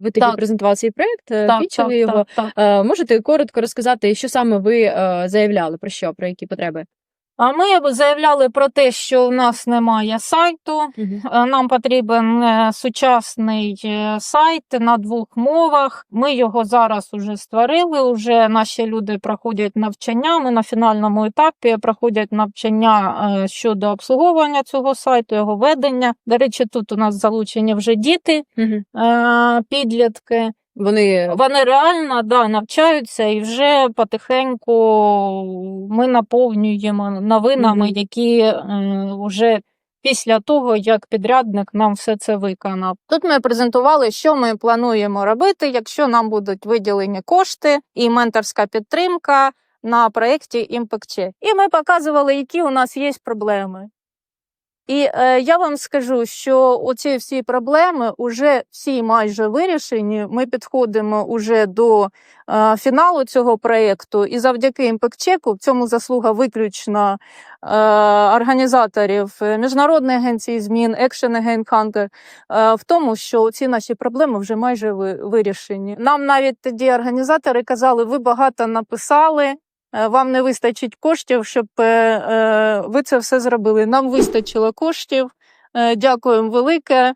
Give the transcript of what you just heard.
Ви тоді Так. презентували свій проект, е, так, його. так, так. Е, Можете коротко розказати, що саме ви е, заявляли про що, про які потреби? А ми заявляли про те, що у нас немає сайту. Е, Нам потрібен е, сучасний е, сайт на двох мовах. Ми його зараз уже створили. Уже наші люди проходять навчання. Ми на фінальному етапі проходять навчання щодо обслуговування цього сайту, його ведення. До речі, тут у нас залучені вже діти, підлітки. Вони Вони реально да, навчаються і вже потихеньку ми наповнюємо новинами, Мгм. які е, вже після того, як підрядник нам все це виконав. Тут ми презентували, що ми плануємо робити, якщо нам будуть виділені кошти і менторська підтримка на проєкті імпекче. І ми показували, які у нас є проблеми. І е, я вам скажу, що оці всі проблеми вже всі майже вирішені. Ми підходимо уже до е, фіналу цього проєкту, і завдяки імпектчеку, в цьому заслуга виключно е, організаторів е, Міжнародної агенції змін, Action Against Hunger, е, в тому, що ці наші проблеми вже майже ви- вирішені. Нам навіть тоді організатори казали, ви багато написали. Е, Вам не вистачить коштів, щоб е, е, ви це все зробили. Нам вистачило коштів. Дякуємо велике.